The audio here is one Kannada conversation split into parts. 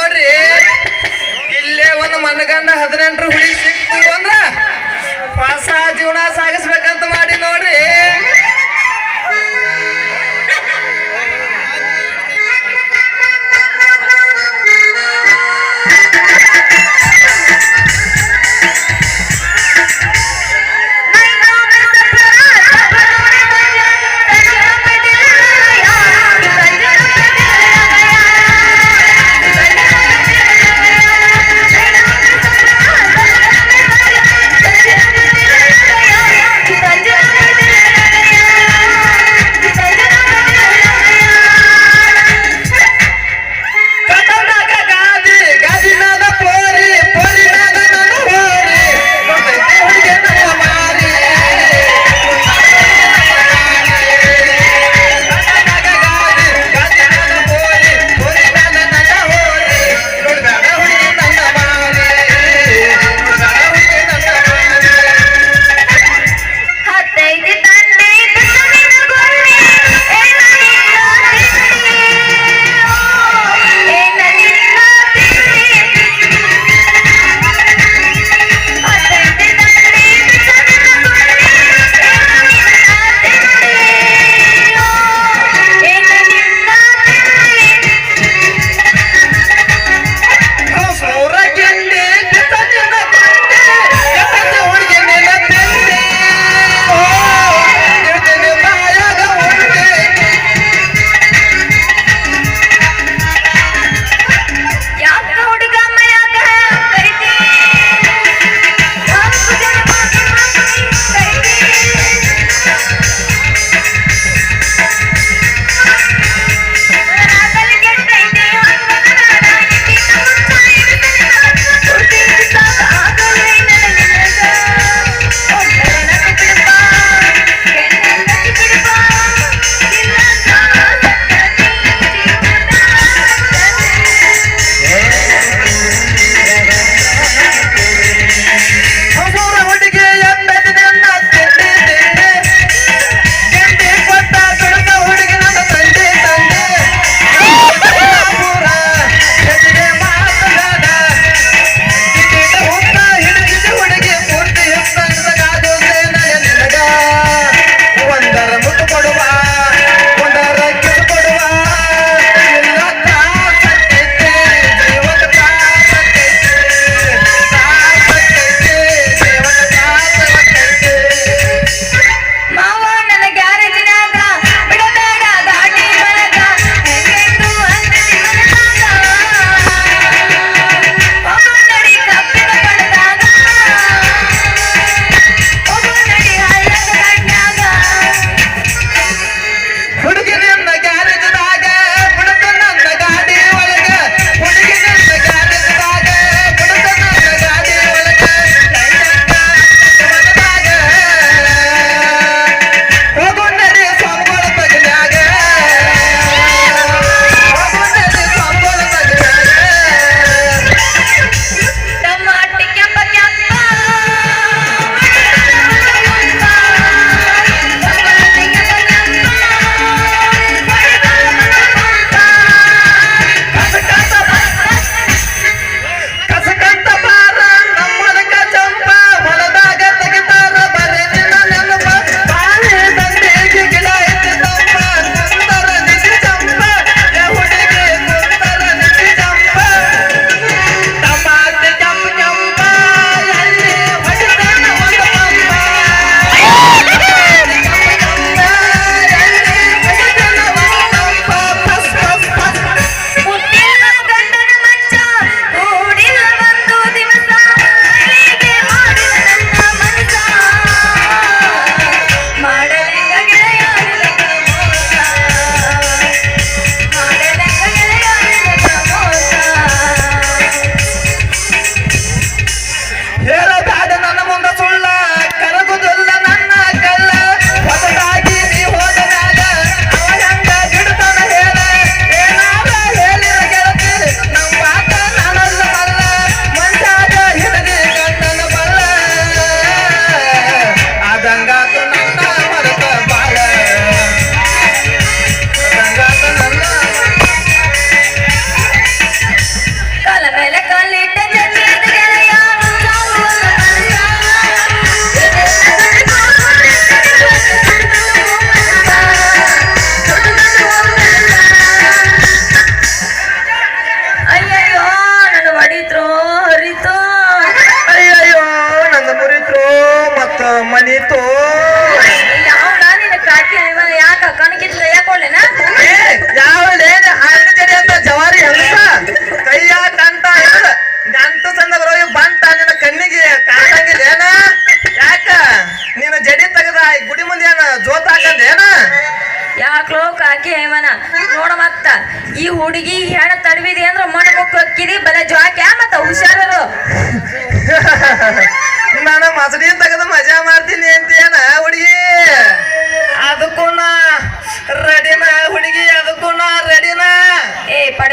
ನೋಡ್ರಿ. ಇಲ್ಲೇ ಒಂದು ಮನಗಂಡ ಹದಿನೆಂಟು ಹುಳಿ ಸಿಕ್ತು ಅಂದ್ರ ಹೊಸ ಜೀವನ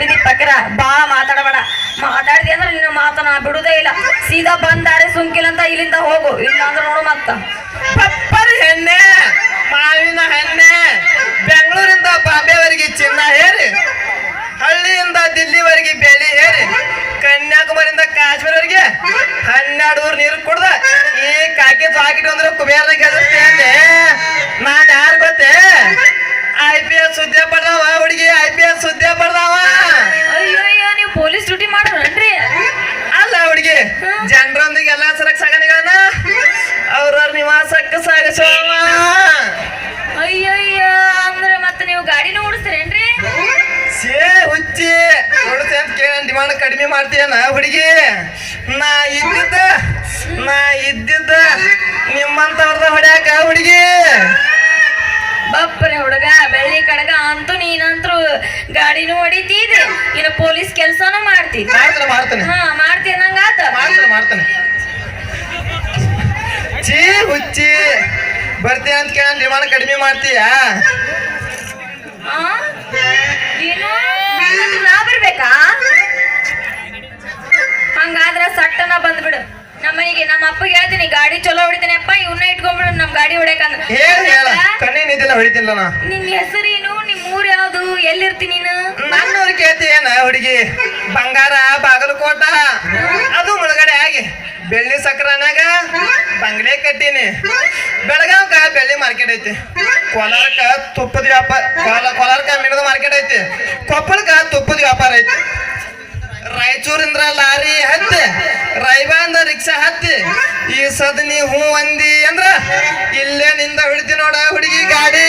ಪಡಬಿದಿ ಪಕರ. ಬಾಳ ಮಾತಾಡಬೇಡ. ಮಾತಾಡಿದೆ ಅಂದ್ರೆ ನಿನ್ನ ಮಾತನ ಬಿಡುದೇ ಇಲ್ಲ. ಸೀದಾ ಬಂದಾರೆ ಸುಂಕಿಲ್ ಅಂತ ಇಲ್ಲಿಂದ ಹೋಗು. ಇಲ್ಲ ಅಂದ್ರೆ ನೋಡು ಮತ್ತ. ಹೆಣ್ಣೆ, ಮಾವಿನ ಹೆಣ್ಣೆ, ಬೆಂಗಳೂರಿಂದ ಬಾಂಬೆವರೆಗೆ ಚಿನ್ನ ಹೇರಿ, ಹಳ್ಳಿಯಿಂದ ದಿಲ್ಲಿವರೆಗೆ ಬೆಳಿ ಹೇರಿ, ಕನ್ಯಾಕುಮಾರಿಯಿಂದ ಕಾಶ್ಮೀರವರೆಗೆ ಹನ್ನೆರಡು ಊರು ನೀರು ಕುಡ್ದ, ಈ ಕಾಕಿ ಸಾಕಿಟ್ಟು ಅಂದ್ರೆ ಕುಬೇರನ ಗೆಲ್ಲಿಸ್ತೇನೆ ನಾನು ಯಾರು ಗೊತ್ತೇ? ಐ ಪಿ ಎಸ್ ಹುದ್ದೆ ಪಡ್ದಾವ ಹುಡುಗಿ ಐ ಪಿ ಎಸ್ ಸುದ್ದಿ ಪಡ್ದಾವ. ಅಯ್ಯೋ ಅಯ್ಯೋ ನೀವು ಪೊಲೀಸ್ ಡ್ಯೂಟಿ ಮಾಡ್ರಿ ಅಲ್ಲ ಹುಡುಗಿ ಜನರೊಂದಿಗೆ ಎಲ್ಲಾ ಸರಕ್ ಸಾಗಣೆಗಳನ್ನ ಅವ್ರವ್ರ ನಿವಾಸಕ್ಕೆ ಸಾಗಿಸುವ. ಅಯ್ಯೋ ಅಯ್ಯೋ ಅಂದ್ರೆ ಮತ್ತೆ ನೀವು ಗಾಡಿನೂ ಓಡಿಸ್ತೀರೇನ್ರಿ? ಸೇ ಹುಚ್ಚಿ ನೋಡುತ್ತೆ ಅಂತ ಕೇಳ ಡಿಮಾಂಡ್ ಕಡಿಮೆ ಮಾಡ್ತೀಯನ ಹುಡುಗಿ? ನಾ ಇದ್ದಿದ್ದ ನಾ ಇದ್ದಿದ್ದ ನಿಮ್ಮಂತವ್ರದ ಹೊಡ್ಯಾಕ ಹುಡುಗಿ? ಬಪ್ಪರೆ ಹುಡುಗ. ಬೆಳ್ಳಿ ಕಡಗ ಅಂತೂ ನೀನಂತ್ರು ಗಾಡಿನೂ ಹೊಡಿತಿದ್ದೆ. ಇನ್ನು ಪೊಲೀಸ್ ಕೆಲ್ಸನೂ ಮಾಡ್ತಿ. ಮಾಡ್ತಾನೆ ಮಾಡ್ತಾನೆ. ಹಾ ಮಾಡ್ತಿ ನಂಗಾತ ಮಾಡ್ತಾನೆ ಮಾಡ್ತಾನೆ. ಚೀ ಹುಚ್ಚಿ. ಬರ್ತೀಯ ಅಂತ ಕೇಳ ನಿರ್ಮಾಣ ಕಡಿಮೆ ಮಾಡ್ತೀಯಾ? ನಮ್ಮ ಅಪ್ಪಗೆ ಹೇಳ್ತೀನಿ ಗಾಡಿ ಚಲೋ ಹೊಡಿತೀನಿ ಅಪ್ಪ ಇವನ್ನ ಇಟ್ಕೊಂಡ್ಬಿಡು ನಮ್ ಗಾಡಿ ಹೊಡ್ಯಾಕಂದ್ರ ಹೇಳ ಹೇಳ ಕಣ್ಣೇ ನಿದ್ದಿಲ್ಲ ಹೊಡಿತಿಲ್ಲ ನಾ. ನಿನ್ ಹೆಸರೇನು? ನಿಮ್ ಊರ್ ಯಾವ್ದು? ಎಲ್ಲಿರ್ತೀನಿ ನೀನು? ಕೇಳ್ತಿ ಏನ ಹುಡುಗಿ? ಬಂಗಾರ ಬಾಗಲಕೋಟ. ಅದು ಮುಳುಗಡೆ ಆಗಿ ಬೆಳ್ಳಿ ಸಕ್ರನಾಗ ಬಂಗ್ಲೆ ಕಟ್ಟೀನಿ. ಬೆಳಗಾವ್ಕ ಬೆಳ್ಳಿ ಮಾರ್ಕೆಟ್ ಐತಿ. ಕೋಲಾರಕ ತುಪ್ಪದ ವ್ಯಾಪಾರ ಕೋಲಾರಕ ಕೋಲಾರಕ್ಕ ಮಿಣದ ಮಾರ್ಕೆಟ್ ಐತಿ. ಕೊಪ್ಪಳಕ್ಕ ತುಪ್ಪದ ವ್ಯಾಪಾರ ಐತಿ. ರಾಯಚೂರಿಂದ್ರ ಲಾರಿ ಹತ್ತಿ ರಿಕ್ಷಾ ಹತ್ತಿ. ಈ ಸದನಿ ನೀ ಹೂ ಅಂದಿ ಅಂದ್ರ ಇಲ್ಲೇ ನಿಂದ ಹಿಡಿತಿ ನೋಡ ಹುಡುಗಿ ಗಾಡಿ.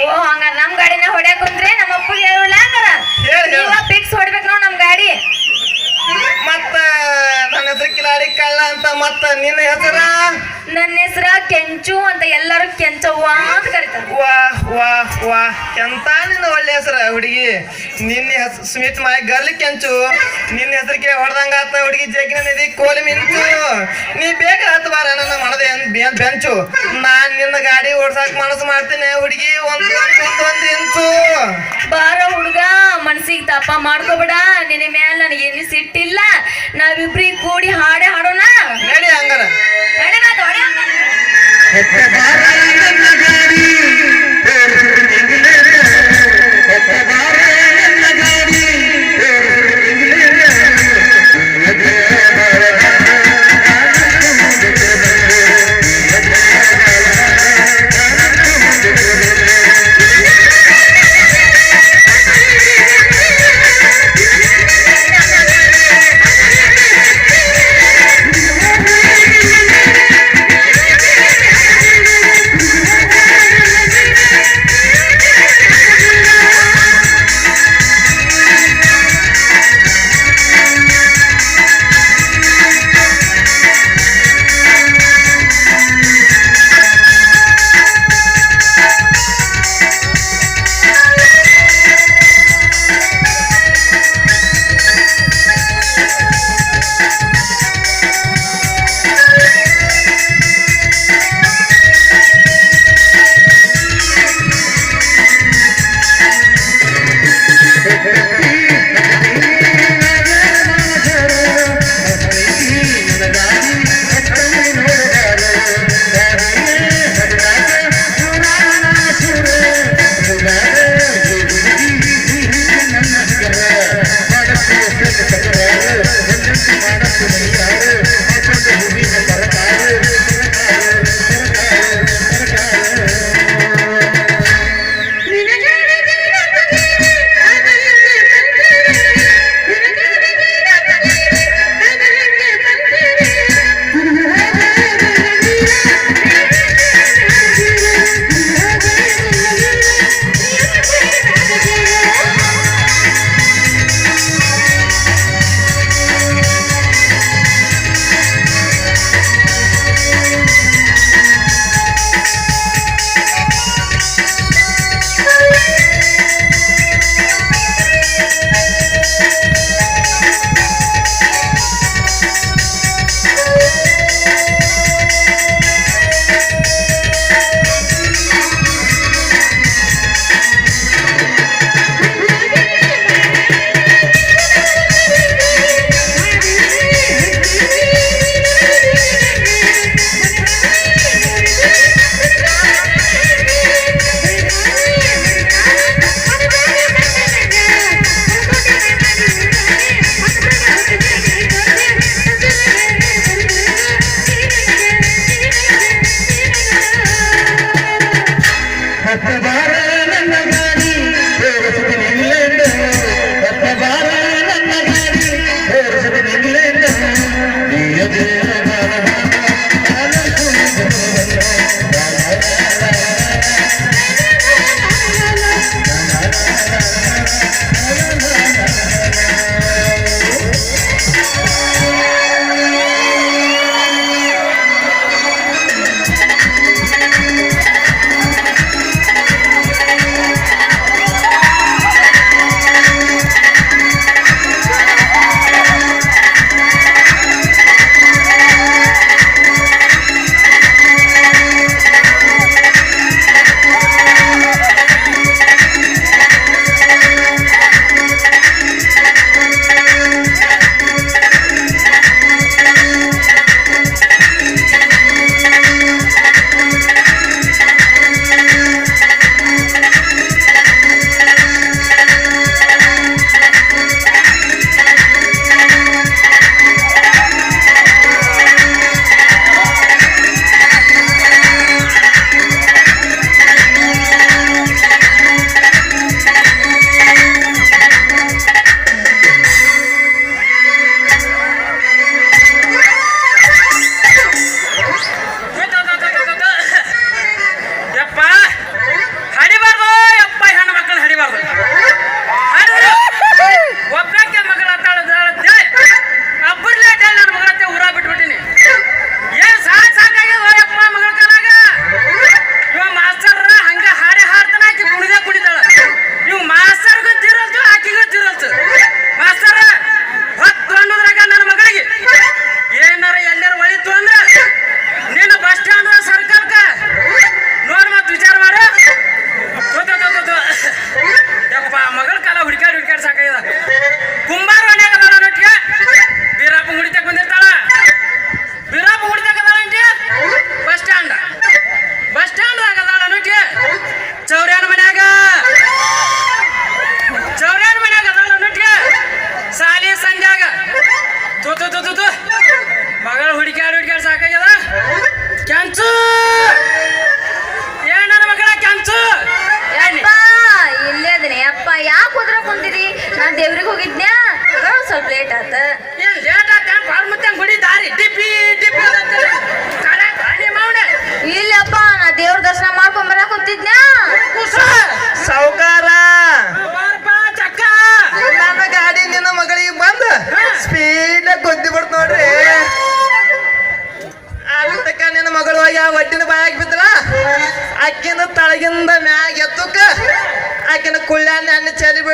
ಓ ಹಂಗ ನಮ್ ಗಾಡಿನ ಹೊಡ್ಯಾಕ್ ಕುಂತ್ರೆ ನಮ್ಮ ಅಪ್ಪಗೆ ಹೇಳ ಫಿಕ್ಸ್ ಹೊಡ್ಬೇಕು ನೋಡ್ ನಮ್ ಗಾಡಿ. ಕಿಲಾಡಿ ಕಳ್ಳ ಅಂತ ಮತ್ತ ನಿನ್ನ ಹೆಸರ? ನನ್ನ ಹೆಸರ ಕೆಂಚು ಅಂತ ಎಲ್ಲರೂ ಕೆಂಚವ್ವ ಅಂತ ಕರೀತಾರೆ. ವಾ ವಾ ವಾ. ಎಂತ ನಿನ್ನ ಒಳ್ಳೆ ಹೆಸರ ಹುಡುಗಿ? ನಿನ್ನ ಹೆಸರು ಸ್ಮಿತ್ ಮಾಯ ಗರ್ಲಿ ಕೆಂಚು. ನಿನ್ನ ಹೆಸರಿಗೆ ಹೊಡೆದಂಗ ಆತ ಹುಡುಗಿ ಜಗಿನ ನಿಧಿ ಕೋಲಿ ಮಿಂಚು. ನೀ ಬೇಗ ಹತ್ತು ಬಾರ ನನ್ನ ಮಾಡದೆ ಬೆಂಚು. ನಾನ್ ನಿನ್ನ ಗಾಡಿ ಓಡ್ಸಾಕ್ ಮನಸ್ಸು ಮಾಡ್ತೀನಿ ಹುಡುಗಿ. ಒಂದು ಒಂದ್ ಒಂದ್ ಇಂಚು. ಬಾರ ಹುಡುಗ ಮನ್ಸಿಗೆ ತಪ್ಪ ಮಾಡ್ಕೋಬೇಡ. ನಿನ್ನ ಮೇಲೆ ನನಗೆ ಏನು ಸಿಟ್ಟಿಲ್ಲ. ನಾವಿಬ್ರಿ ಕೂಡಿ ಹಾಡೆ ಹಾಡೋಣ? ಹೇಳಿ ಹಂಗಾರ. ನಡಿ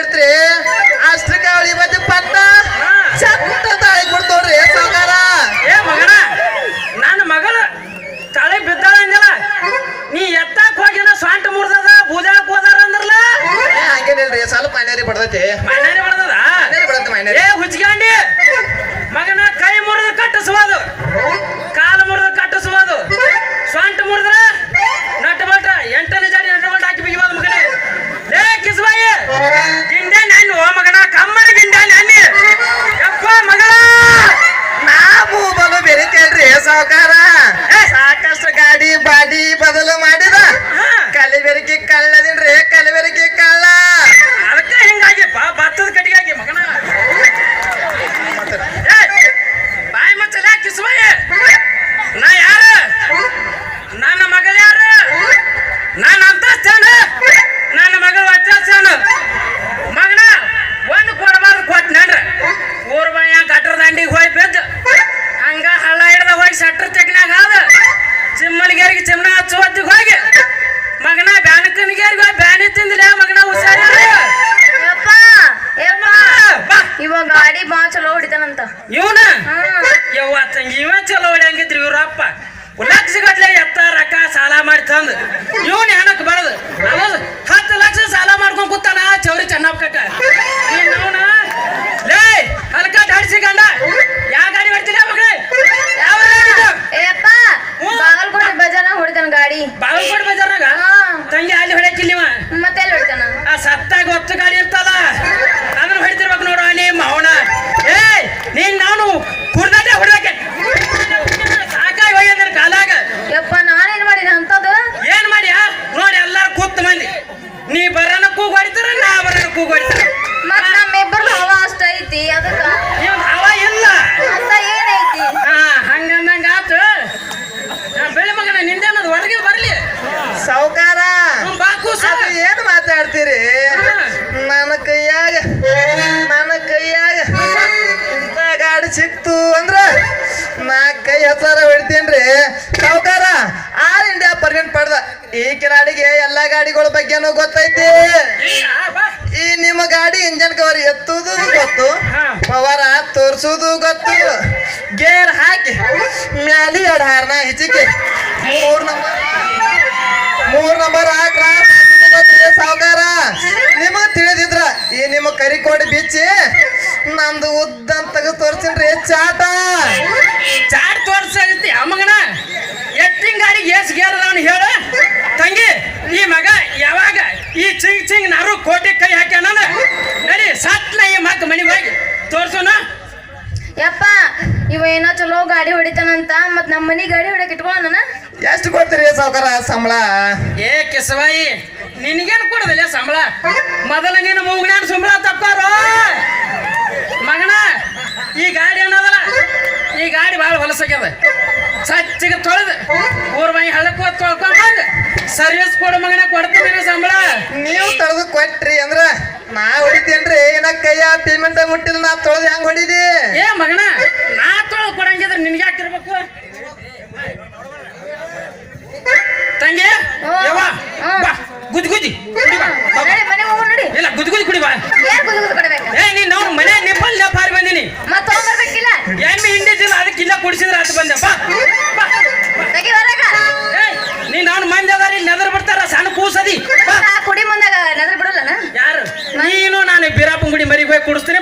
entre ತಿಂದಿಲ್ಲ ಮಗನ ಹುಷಾರಿಲ್ಲ ಇವ ಗಾಡಿ ಬಾ ಚಲೋ ಹೊಡಿತಾನಂತ. ಇವನ? ಯವ್ವ ತಂಗಿ ಇವ ಚಲೋ ಹೊಡ್ಯಂಗಿದ್ರು ಇವ್ರ ಅಪ್ಪ ಲಕ್ಷ ಗಟ್ಲೆ ಎತ್ತ ರೊಕ್ಕ ಸಾಲ ಮಾಡಿ ತಂದು. ಇವನ್ ಏನಕ್ಕೆ ಬರದು. ಹತ್ತು ಲಕ್ಷ ಸಾಲ ಮಾಡ್ಕೊಂಡು ಕೂತಾನ ಚೌರಿ ಚೆನ್ನಪ್ಪ ಗಾಡಿಗಳ ಬಗ್ಗೆನೂ ಗೊತ್ತೈತಿ. ಈ. ಈ ನಿಮ್ಮ ಗಾಡಿ ಇಂಜನ್ ಕವರ್ ಎತ್ತುದು ಗೊತ್ತು ಪವರ್ ತೋರ್ಸುದು ಗೊತ್ತು. ಗೇರ್ ಹಾಕಿ ಮ್ಯಾಲಿ ಎರಡು ಹಾರ್ನ ಹೆಚ್ಚಿಗೆ ಮೂರ್ ನಂಬರ್ ಮೂರ್ ನಂಬರ್ ಹಾಕ್ರ ಸಾವುಕಾರ. ನಿಮಗ್ ತಿಳಿದಿದ್ರ ಈ ನಿಮ್ಮ ಕರಿಕೋಡಿ ಬಿಚ್ಚಿ ನಂದು ಉದ್ದ ತಗ ತೋರ್ಸಿನ್ರಿ ಚಾಟ. ಚಾಟ್ ತೋರ್ಸಿ ಆ ಮಗನ. ಎತ್ತಿನ ಗಾಡಿಗೆ ಎಷ್ಟು ಗೇರ್ ಅವನು ಹೇಳ. ತಂಗಿ ಈ ಮಗ ಯಾವಾಗ ಈ ಚಿಂಗ್ ಚಿಂಗ್ ನಾರು ಕೋಟಿ ಕೈ ಹಾಕ್ಯಾನ ನಡಿ ಸತ್ಲ ಈ ಮಗ ಮನೆಗೆ ಹೋಗಿ ತೋರ್ಸೋಣ. ಯಪ್ಪ ಇವ ಏನೋ ಚಲೋ ಗಾಡಿ ಹೊಡಿತಾನಂತ ಮತ್ ನಮ್ಮ ಮನಿ ಗಾಡಿ ಹೊಡಕ್ ಇಟ್ಕೊಳ್ಳೋಣ ಎಷ್ಟು ಕೊಡ್ತೀರಿ ಸಾವುಕಾರ ಸಂಬಳ? ಏ ಕಿಸವಾಯಿ ನಿನಗೇನು ಕೊಡದಿಲ್ಲ ಸಂಬಳ? ಮೊದಲ ನೀನು ಮೂಗ್ನಾನ ಸಂಬಳ ತಪ್ಪಾರೋ? ಮಗನ ಈ ಗಾಡಿ ಅನ್ನೋದಲ್ಲ ಈ ಗಾಡಿ ಭಾಳ ಹೊಲಸಾಗ್ಯದ ಸಚ್ಚಿಗ ತೊಳೆದು ಊರ್ ಮೈ ಹಳ್ಳಕ್ಕೆ ಹೋದ್ ತೊಳ್ಕೊಂಡ್ ಬಂದು ಸರ್ವಿಸ್ ಕೊಡು ಮಗನ ಕೊಡ್ತೀನಿ ಸಂಬಳ. ನೀವು ತೊಳೆದು ಕೊಟ್ರಿ ಅಂದ್ರ ನಾ ಹೊಡಿತೇನ್ರಿ? ಏನ ಕೈಯ ಪೇಮೆಂಟ್ ಮುಟ್ಟಿಲ್ಲ ನಾ ತೊಳೆದು ಹೆಂಗ್ ಹೊಡಿದಿ? ಏ ಮಗನ ನಾ ತೊಳ್ ಕೊಡಂಗಿದ್ರೆ ನಿನ್ಗೆ ಯಾಕಿರ್ಬೇಕು ತಂಗಿ ಓ. ಯವ್ವ, ಹ್ಮ್. ಬಾ ಗುದ್ ಗುದ್ದಿ ಕುಡಿ ಬಾ ಬಾ, ಬಾ. ನಡಿ ಮನೆ ಹೋಗು ನಡಿ ಇಲ್ಲ ಗುದ್ ಗುದ್ದಿ ಕುಡಿ ಬಾ ಏನ್ ಕುದು ಕುದು ಕೊಡ್ಬೇಕ ಏ ನೀನ್ ನಾವು ಮನೆ ನಿಪ್ಪಲ್ ಪಾರಿ ಬಂದಿನಿ ಮತ್ ತಗೊಂಡ್ಬರ್ಬೇಕಿಲ್ಲ ಎಮ್ಮೆ ಹಿಂಡಿದ್ದಿಲ್ಲ ಇಲ್ಲ ಆತ ಬಂದೆ. ಬಾ. ಬಾ. ನೀ ನಾನು ಮಂದಿ ಅದಾರಿ ನೆದರ್ ಬಿಡ್ತಾರ ಸಣ್ಣ ಕೂಸದಿ. ಬಾ. ಕುಡಿ ಮುಂದಾಗ ನೆದ್ರ ಬಿಡಲ್ಲ ಯಾರು? ನೀನು ನಾನು ಬೀರಾಪನ್ ಮರಿ ಮರಿಗೆ ಹೋಗಿ ಕುಡಿಸ್ತೀನಿ.